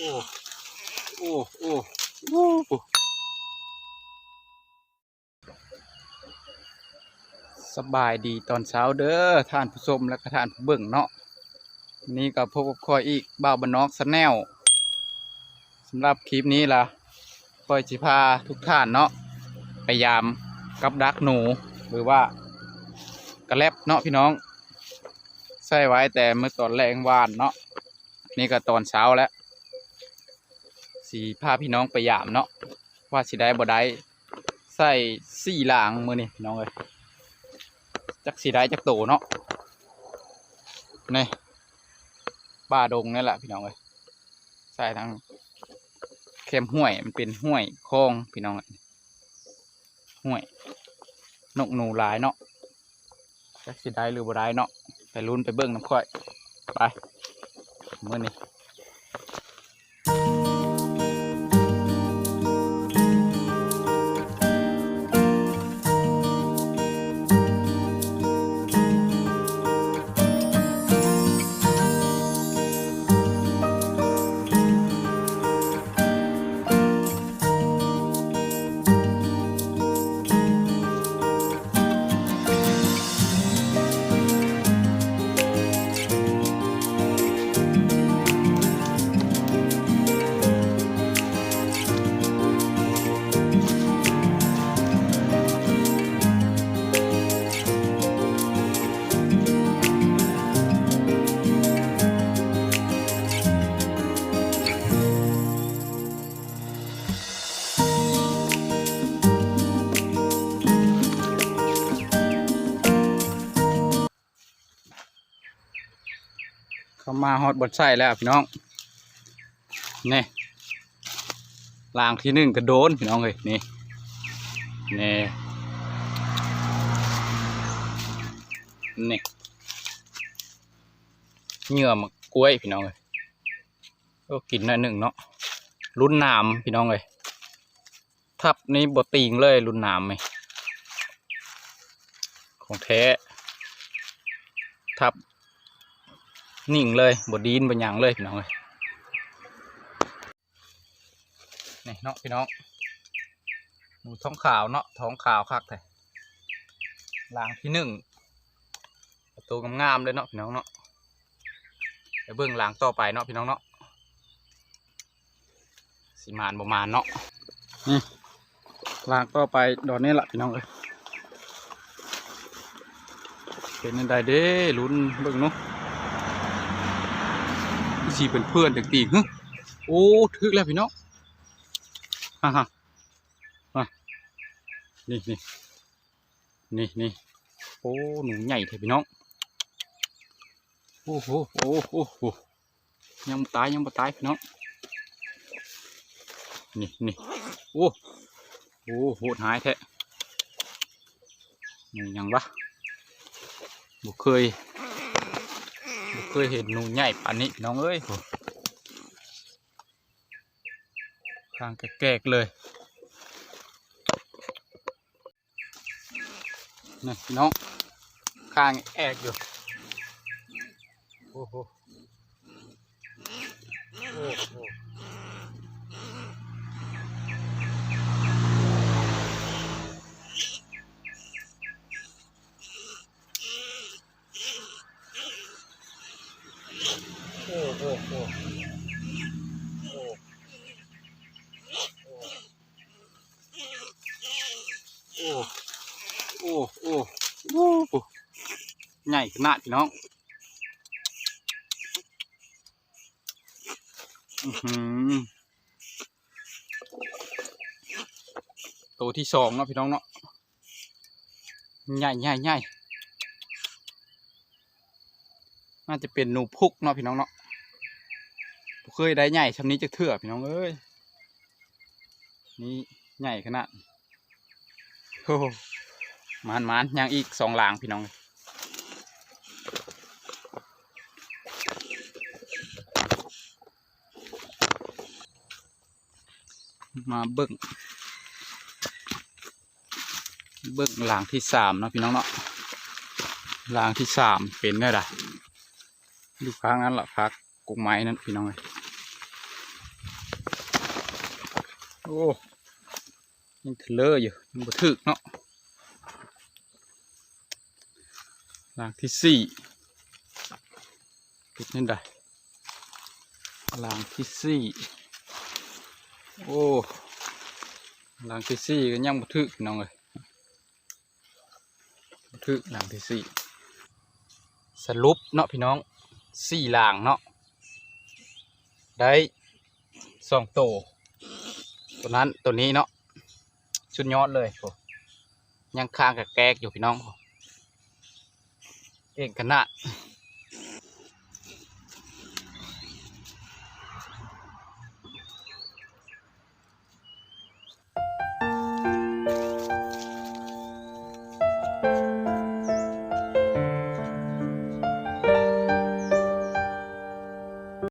โอ้โอ้โอ้โอ้สบายดีตอนเช้าเด้อท่านผู้ชมและก็ท่านผู้เบิ่งเนาะนนี้ก็พบกับคอยอีกบ่าวบนนอกสแนลสำหรับคลิปนี้ล่ะคอยจิพาทุกท่านเนาะพยายามกับดักหนูหรือว่ากระแลบเนาะพี่น้องใส่ไว้แต่เมื่อตอนแรงวานเนาะนี่ก็ตอนเช้าแล้ว สีพาพี่น้องไปยามเนาะว่าสิได้บ่ได้ใส่สี่หลางมือนี่พี่น้องเอ้ยจักสีได้จักโตเนาะนี่ป่าดงนี่แหละพี่น้องเลยใส่ทั้งเข็มห้วยมันเป็นห้วยคลองพี่น้องเอ้ยห้วยนกหนูหลายเนาะจักสีได้หรือบ่ได้เนาะไปลุ้นไปเบิ่งน้ำค่อยไปมือนี้ มาฮอดบดไส้แล้วพี่น้องนี่ลางที่หนึ่งกระโดนพี่น้องเลยนี่นี่นี่เหงื่อมกล้วยพี่น้องเลยก็กินหน่อยหนึ่งเนาะรุ่นน้ำพี่น้องเลยทับนี้บติงเลยรุ่นน้ำไหมของแท้ทับ นิ่งเลยบดีนบนยังเลยพี่น้องเลยนี่เนาะพี่น้องหนูท้องขาวเนาะท้องขาวคักแต่ลางที่หนึ่งประตูงามๆเลยเนาะพี่น้องเนาะไปเบื้องลังต่อไปเนาะพี่น้องเนาะสีมานประมาณเนาะนี่ลางต่อไปดอนนี้แหละพี่น้องเลยเป็นอันใดเด้ลุ้นเบิ่งเนาะ สีเป็นเพื่อนตีฮึโอ้ทึกแล้วพี่น้องฮ่าฮ่ามานี่นี่นี่นี่โอ้หนูใหญ่เถอะพี่น้องโอ้โหโอ้โหโอ้ยังบ่ตายยังบ่ตายพี่น้องนี่นี่โอ้โอ้โหดหายแท้ยังวะบ่เคย เคยเห็นหนูใหญ่ปานนี้น้องเอ้ยโหข้างแกกเลยนี่พี่น้องข้างแอกอยู่โอ้โหโอ้โหโอ้ โอ้โอ้โอ้โอ้โอ้โอ้ใหญ่ขนาดพี่น้องอือหือตัวที่สองเนาะพี่น้องเนาะใหญ่ใหญ่ใหญ่น่าจะเป็นหนูพุกเนาะพี่น้องเนาะ เคยได้ใหญ่ชำนี้จะเถื่อพี่น้องเอ้ยนี่ใหญ่ขนาดโอ้โหมานมานยังอีกสองหลางพี่น้องมาเบิ่งเบิ่งหลางที่สามนะพี่น้องเนาะหลางที่สามเป็นได้ไรดูข้างนั้นละพักกุกไม้นั่นพี่น้องเลย โอ้ยังเทเลอร์อยู่ยังบ่ถึกเนาะหลังที่สี่ปิดนี่ได้หลังที่สี่โอ้หลังที่สี่ก็ยังบ่ถึกน้องเลยบ่ถึกหลังที่สี่สรุปเนาะพี่น้องสี่หลังเนาะได้สองโต ตัวนั้นตัวนี้เนาะชุดยอดเลยโอ้ยังค้างกับแกกอยู่พี่น้องโอ้เก่งขนาด